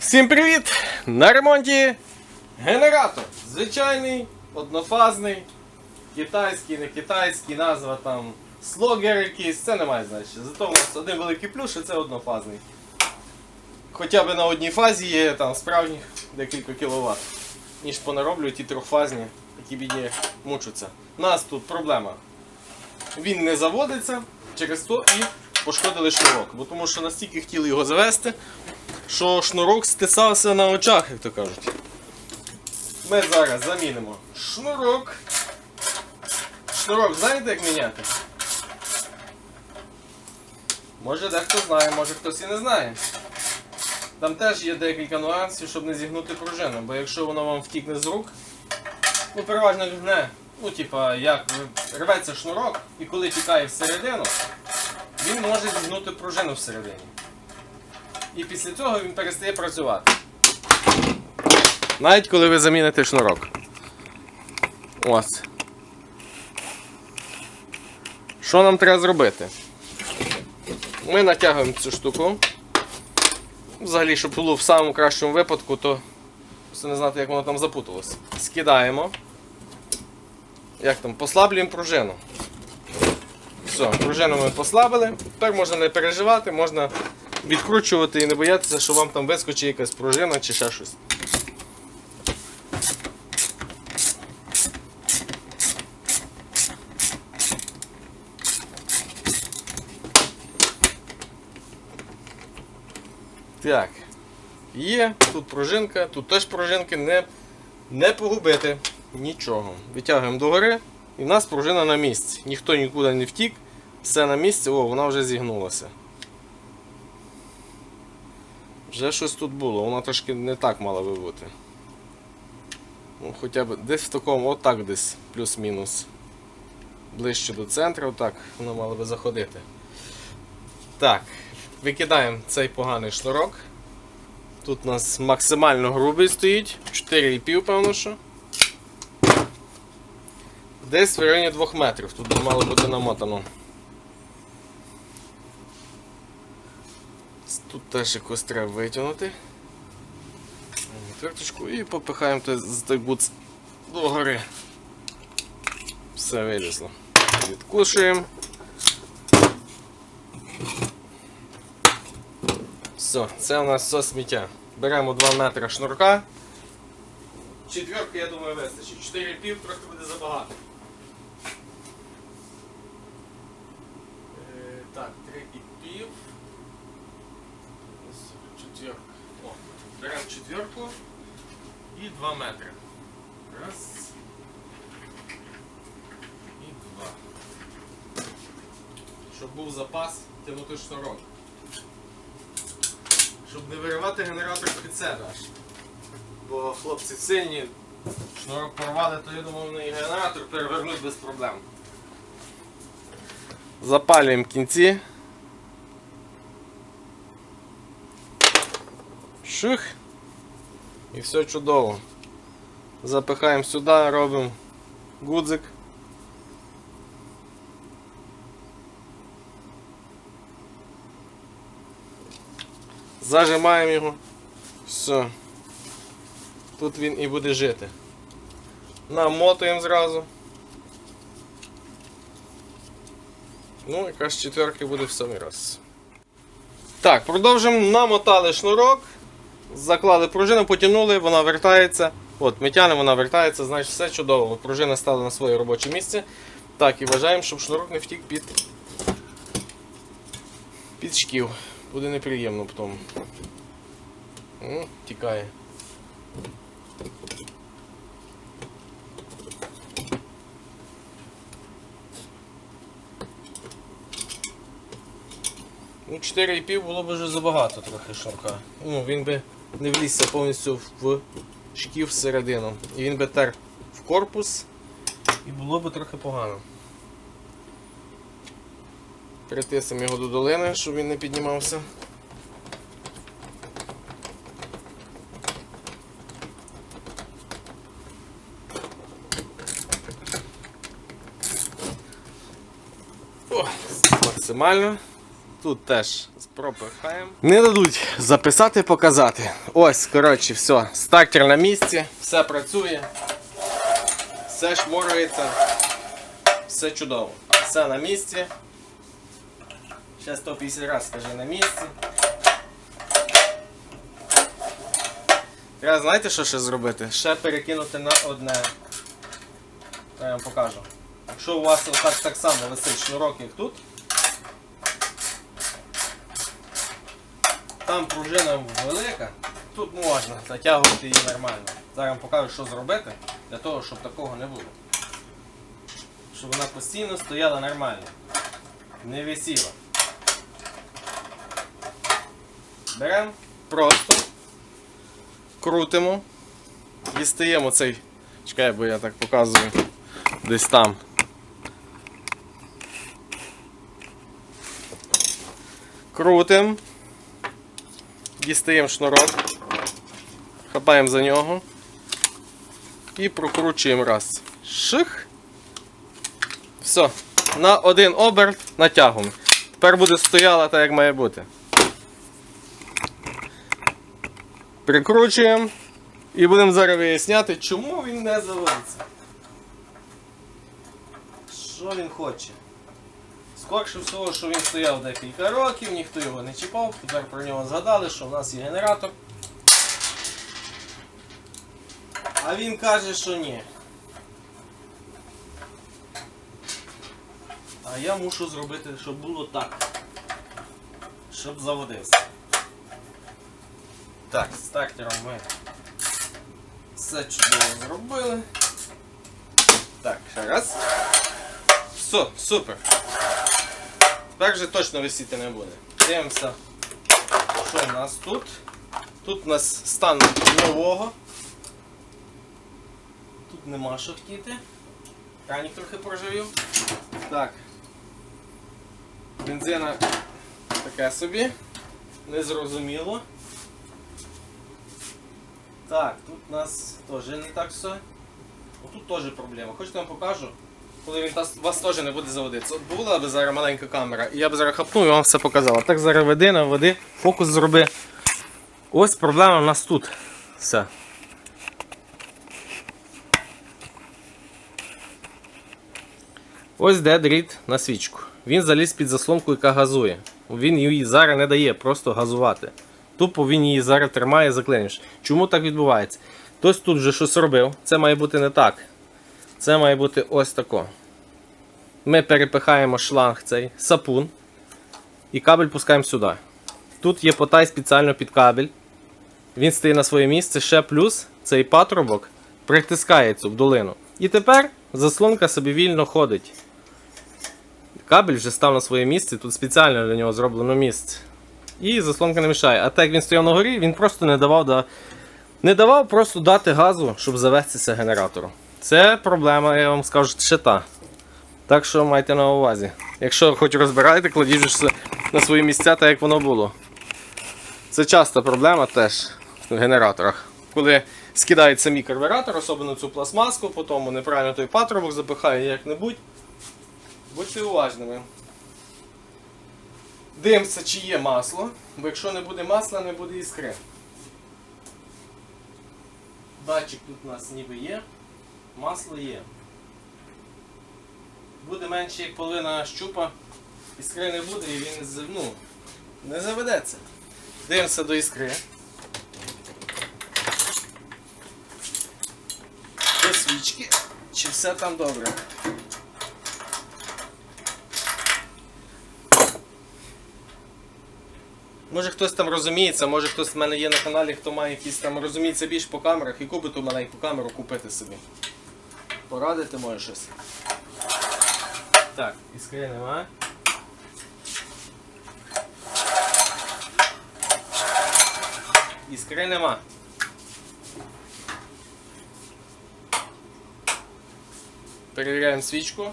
Всім привіт! На ремонті генератор. Звичайний, однофазний, китайський, не китайський, назва там слогер якийсь, це не має значення. Зато у нас один великий плюс, що це однофазний. Хоча б на одній фазі є там справжніх декілька кіловат, ніж понароблюють ті трьохфазні, які бідні мучаться. У нас тут проблема. Він не заводиться, через то і пошкодили шнурок. Бо тому що настільки хотіли його завести, що шнурок стисався на очах, як то кажуть. Ми зараз замінимо шнурок. Шнурок знаєте, як міняти? Може дехто знає, може хтось і не знає. Там теж є декілька нюансів, щоб не зігнути пружину, бо якщо воно вам втікне з рук, ну переважно не. Ну, типа, як рветься шнурок і коли тікає всередину, він може зігнути пружину всередині. І після цього він перестає працювати. Навіть коли ви заміните шнурок. Ось. Що нам треба зробити? Ми натягуємо цю штуку. Взагалі, щоб було в самому кращому випадку, то просто не знати, як воно там запуталося. Скидаємо. Як там? Послаблюємо пружину. Все, пружину ми послабили. Тепер можна не переживати, можна відкручувати і не боятися, що вам там вискочить якась пружина чи ще щось. Так. Є, тут пружинка, тут теж пружинки не, не погубити. Нічого. Витягуємо догори і в нас пружина на місці. Ніхто нікуди не втік, все на місці, о, вона вже зігнулася. Вже щось тут було, вона трошки не так мала би бути. Ну, Хоча б десь в такому, отак десь, плюс-мінус. Ближче до центру, отак вона мала би заходити. Так, викидаємо цей поганий шнурок. Тут у нас максимально грубий стоїть, 4,5, певно що. Десь в районі 2 метрів. Тут мало бути намотано. Тут теж якось треба витягнути. Тверточку і попихаємо той, з той буц догори. Все вилізло. Відкушуємо. Все, це у нас все сміття. Беремо 2 метри шнурка. Четверки, я думаю, вистачить. 4,5 трохи буде забагато. Е, Так, 3,5. Ось Четверка. О, четверку і 2 метри. Раз. І два. Щоб був запас тягнути шнурок. Щоб не виривати генератор під себе аж. Бо хлопці сильні, шнурок порвали, то я думаю, вони і генератор перевернуть без проблем. Запалюємо кінці. Шух. І все чудово. Запихаємо сюди, робимо гудзик. Зажимаємо його. Все. Тут він і буде жити. Намотуємо зразу. Ну, якраз четверки буде в самий раз. Так, продовжимо. Намотали шнурок, заклали пружину, потягнули, вона вертається. От, ми тянемо, вона вертається, значить все чудово. Пружина стала на своє робоче місце. Так, і вважаємо, щоб шнурок не втік під, під шків. Буде неприємно потім. О, тікає. Ну, 4,5 було б вже забагато трохи шнурка. Ну, він би не влізся повністю в шків всередину. І він би тер в корпус і було б трохи погано. Притиснемо його до долини, щоб він не піднімався. О, максимально. Тут теж пропихаємо. Не дадуть записати, показати. Ось, коротше, все. Стартер на місці, все працює, все шморюється, все чудово. Все на місці. Ще 150 разів скажи на місці. Треба знаєте, що ще зробити? Ще перекинути на одне. Я вам покажу. Якщо у вас отак так само висить шнурок, як тут, там пружина велика, тут можна затягувати її нормально. Зараз вам покажу, що зробити для того, щоб такого не було. Щоб вона постійно стояла нормально. Не висіла. Беремо просто, крутимо, дістаємо цей. Чекай, бо я так показую десь там. Крутим. Дістаємо шнурок, хапаємо за нього і прокручуємо раз. Ших. Все. На один оберт натягуємо. Тепер буде стояла так, як має бути. Прикручуємо і будемо зараз виясняти, чому він не заводиться. Що він хоче? Скорше всього, що він стояв декілька років, ніхто його не чіпав, тепер про нього згадали, що в нас є генератор. А він каже, що ні. А я мушу зробити, щоб було так. Щоб заводився. Так, стартером ми все чудово зробили. Так, ще раз. Все, супер. Тепер вже точно висіти не буде. Дивимося, що в нас тут. Тут у нас стан нового. Тут нема що хотіти. Кранік трохи проживів. Так. Бензина таке собі. Незрозуміло. Так, тут у нас теж не так все. Отут теж проблема. Хочете вам покажу, коли він у вас теж не буде заводитися. От була б зараз маленька камера, і я б зараз хапнув і вам все показав. А так зараз веди, наведи, фокус зроби. Ось проблема у нас тут. Все. Ось де дріт на свічку. Він заліз під заслонку, яка газує. Він її зараз не дає просто газувати. Тупо він її зараз тримає, заклиниш. Чому так відбувається? Хтось тут вже щось робив. Це має бути не так. Це має бути ось тако. Ми перепихаємо шланг цей сапун і кабель пускаємо сюди. Тут є потай спеціально під кабель. Він стає на своє місце, ще плюс цей патрубок притискає цю в долину. І тепер заслонка собі вільно ходить. Кабель вже став на своє місце, тут спеціально для нього зроблено місце. І заслонка не мішає. А так як він стояв на горі, він просто не давав да... не давав просто дати газу, щоб завестися генератору. Це проблема, я вам скажу, ще та. Так що майте на увазі. Якщо хоч розбираєте, кладіть все на свої місця, так як воно було. Це часта проблема теж в генераторах. Коли скидають самі карбюратор, особливо цю пластмаску, потім неправильно той патрубок запихає як-небудь. Будьте уважними. Дивимося, чи є масло, бо якщо не буде масла, не буде іскри. Датчик тут у нас ніби є, масло є. Буде менше як половина щупа, іскри не буде і він ну, не заведеться. Дивимося до іскри. До свічки, чи все там добре. Може хтось там розуміється, може хтось в мене є на каналі, хто має якісь там розуміється більш по камерах і купить ту маленьку камеру купити собі. Порадити може щось. Так, іскри немає. Іскри нема. Перевіряємо свічку.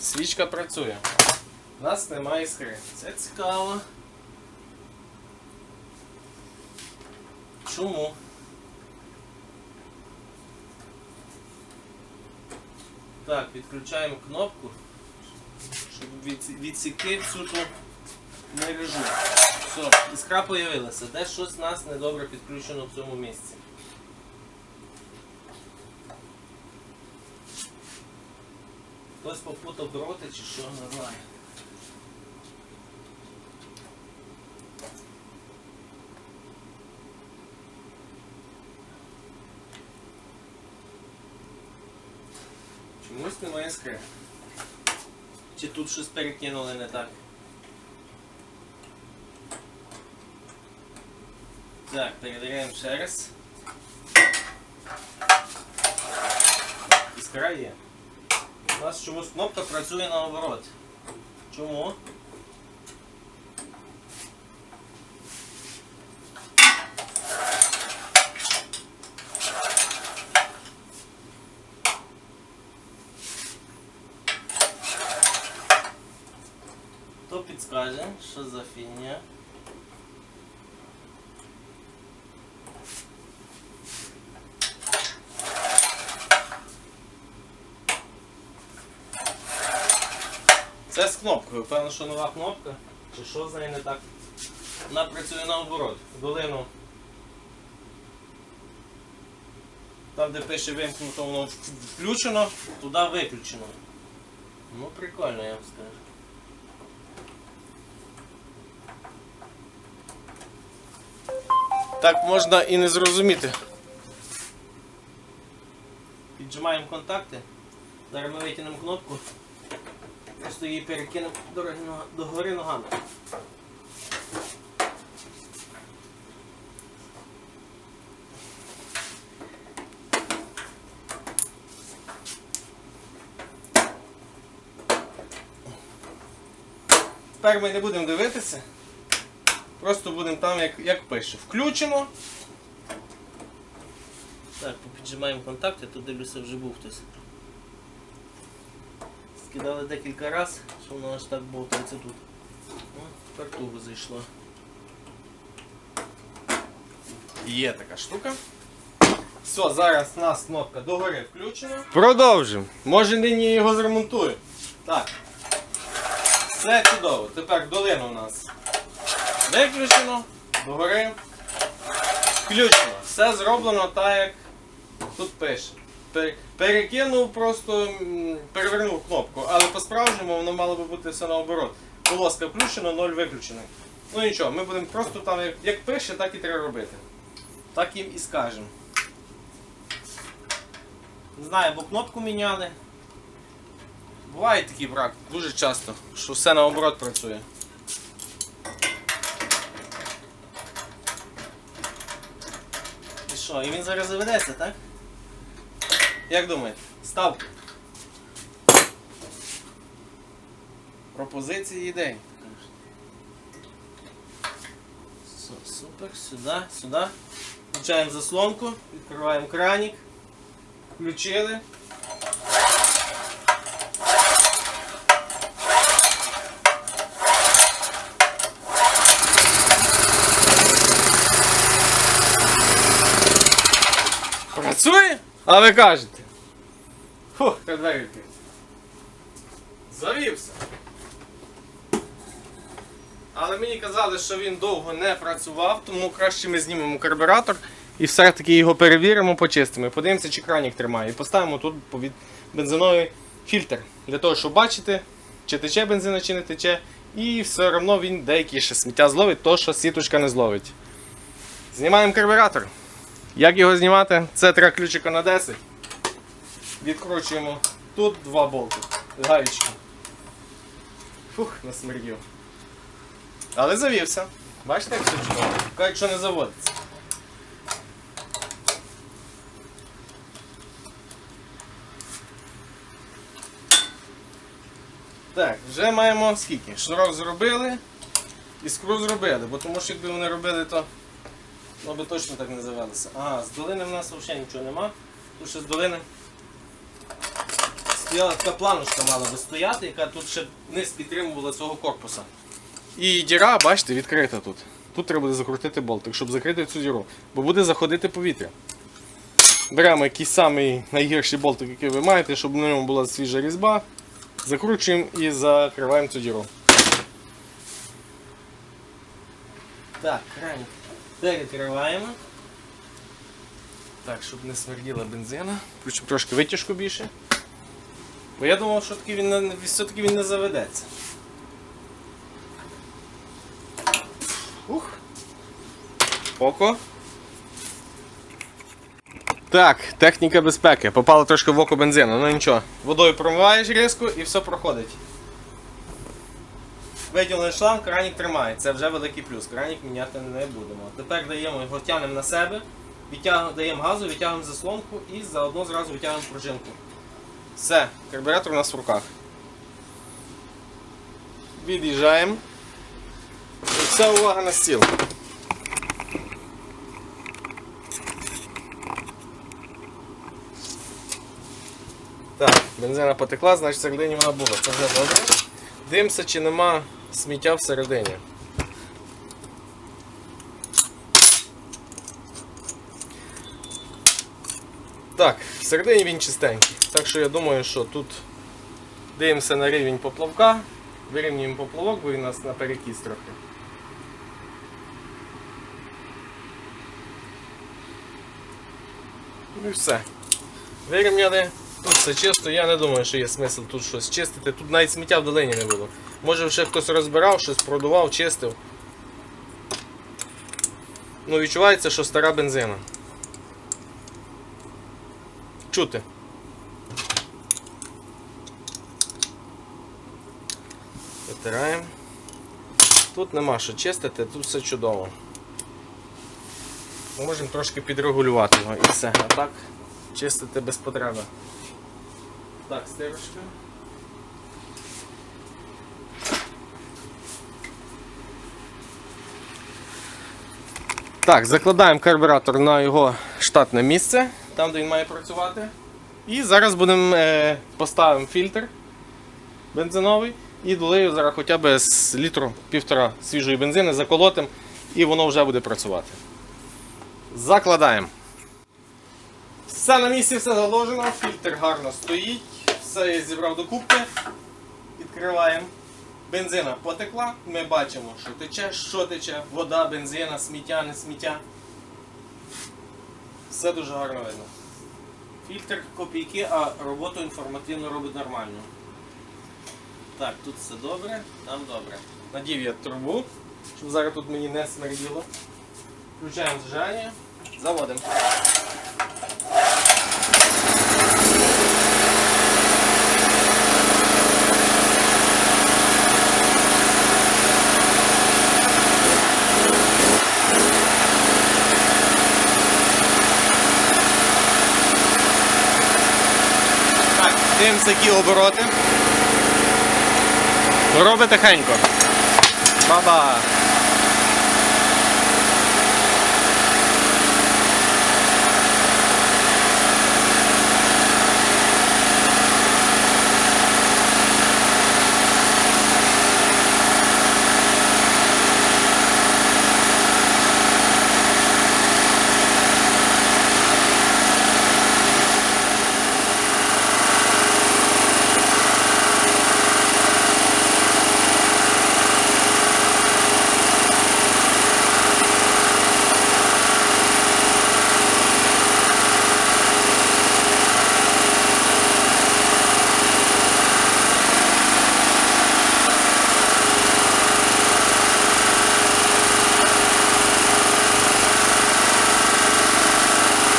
Свічка працює. У нас немає іскри. Це цікаво. Чому? Так, відключаємо кнопку, щоб від- відсікти всю ту мережу. Все, іскра появилася. Де щось у нас недобре підключено в цьому місці. Хтось попутав дроти чи що, не знаю. Чомусь немає іскри. Чи тут щось перекинули не так? Так, перевіряємо ще раз. Іскра є. У нас чомусь кнопка працює наоборот. Чому? Хто підскаже, що за фігня? Це з кнопкою. Певно, що нова кнопка. Чи що з нею не так? Вона працює наоборот. Долину. Там, де пише вимкнуто, воно включено, туди виключено. Ну, прикольно, я вам скажу. Так можна і не зрозуміти. Піджимаємо контакти. Зараз ми витягнемо кнопку. Просто її перекинемо нога- догори ногами. Тепер ми не будемо дивитися. Просто будемо там, як, як пише. Включено. Так, попіджимаємо контакти, тут дивлюся вже був хтось. Скидали декілька разів, що воно аж так болтається тут. О, тепер туго зайшло. Є така штука. Все, зараз у нас кнопка догори включена. Продовжимо. Може нині його зремонтую. Так. Все чудово. Тепер долина у нас виключено, догори. Включено. Все зроблено так, як тут пише. Перекинув просто, перевернув кнопку, але по-справжньому воно мало би бути все наоборот. Полоска включена, ноль виключена. Ну нічого, ми будемо просто там, як, як пише, так і треба робити. Так їм і скажемо. Не знаю, бо кнопку міняли. Буває такий брак, дуже часто, що все наоборот працює. Що, і він зараз заведеться, так? Як думаєте? Ставку. Пропозиції ідей. Су- Супер, сюди, сюди. Включаємо заслонку, відкриваємо краник. Включили. Працює? А ви кажете. Фух, та двері відкриті. Завівся. Але мені казали, що він довго не працював, тому краще ми знімемо карбюратор і все-таки його перевіримо, почистимо. Подивимося, чи кранік тримає. І поставимо тут бензиновий фільтр. Для того, щоб бачити, чи тече бензина, чи не тече. І все одно він деякі ще сміття зловить, то що сіточка не зловить. Знімаємо карбюратор. Як його знімати? Це треба ключика на 10. Відкручуємо тут два болти. Гаєчки. Фух, насмердів. Але завівся. Бачите, як все чудово? Що не заводиться. Так, вже маємо скільки? Шнурок зробили, іскру зробили, бо тому що якби вони робили, то воно би точно так не завелося. Ага, з долини в нас взагалі нічого нема. Тут ще з долини стояла така планочка мала би стояти, яка тут ще низ підтримувала цього корпуса. І діра, бачите, відкрита тут. Тут треба буде закрутити болтик, щоб закрити цю діру, бо буде заходити повітря. Беремо якийсь самий найгірший болтик, який ви маєте, щоб на ньому була свіжа різьба. Закручуємо і закриваємо цю діру. Так, краник перекриваємо. Так, щоб не смерділа бензина. Включимо трошки витяжку більше. Бо я думав, що таки він все-таки він не заведеться. Ух. Око. Так, техніка безпеки. Попало трошки в око бензину, ну нічого. Водою промиваєш різко і все проходить. Виділений шланг, кранік тримає. Це вже великий плюс. Кранік міняти не будемо. Тепер даємо його тягнемо на себе, даємо газу, відтягуємо заслонку і заодно зразу витягуємо пружинку. Все, карбюратор у нас в руках. Від'їжджаємо. І вся увага на стіл. Так, бензина потекла, значить всередині вона була. Це вже добре. Дивимося, чи нема сміття всередині. Так, всередині він чистенький. Так що я думаю, що тут дивимося на рівень поплавка, вирівнюємо поплавок, бо він у нас на перекіс трохи. Ну і все. Вирівняли. Тут все чисто, я не думаю, що є смисл тут щось чистити. Тут навіть сміття в долині не було. Може вже хтось розбирав, щось продував, чистив. Ну відчувається, що стара бензина. Чути. Витираємо. Тут нема що чистити, тут все чудово. Ми можемо трошки підрегулювати його і все. А так чистити без потреби. Так, стирочка. Так, закладаємо карбюратор на його штатне місце, там де він має працювати. І зараз будемо е, поставимо фільтр бензиновий і долию зараз хоча б з літру півтора свіжої бензини, заколотимо і воно вже буде працювати. Закладаємо. Все на місці, все заложено, фільтр гарно стоїть, все я зібрав до кубки. Відкриваємо. Бензина потекла, ми бачимо, що тече, що тече, вода, бензина, сміття, не сміття. Все дуже гарно видно. Фільтр копійки, а роботу інформативно робить нормально. Так, тут все добре, там добре. Надів я трубу, щоб зараз тут мені не смерділо. Включаємо зжигання, заводимо. Так, дивимося, такі обороти. Роби тихенько. Баба.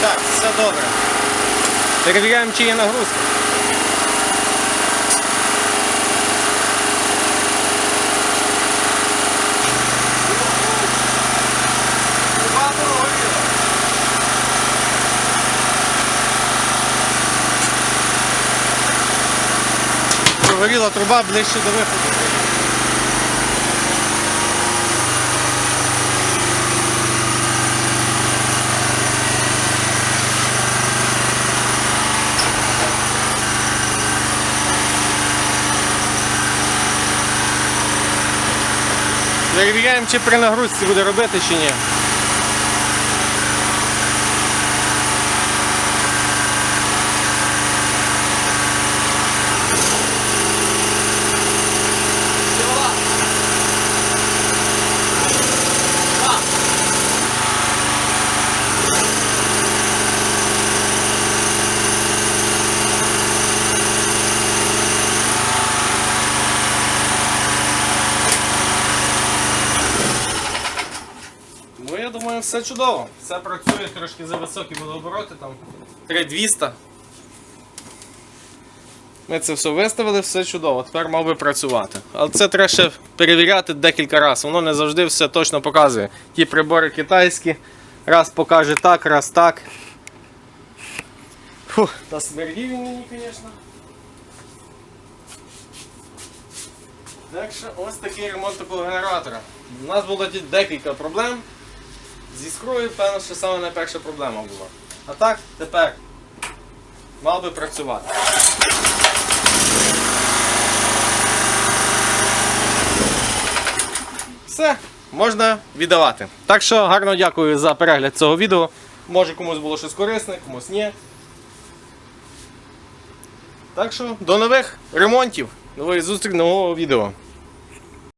Так, все добре. Перевіряємо, чи є нагрузка. Прогоріла труба ближче до виходу. Перевіряємо, чи при нагрузці буде робити чи ні. Е, все чудово. Все працює, трошки за високі водообороти, там 3200. Ми це все виставили, все чудово. Тепер мав би працювати. Але це треба ще перевіряти декілька разів. Воно не завжди все точно показує. Ті прибори китайські. Раз покаже так, раз так. Фух, та смердів він мені, звісно. Так що ось такий ремонт такого генератора. У нас було тут декілька проблем. З іскрою, певно, що саме найперша проблема була. А так, тепер мав би працювати. Все, можна віддавати. Так що гарно дякую за перегляд цього відео. Може комусь було щось корисне, комусь ні. Так що до нових ремонтів, нової зустрічі, нового відео.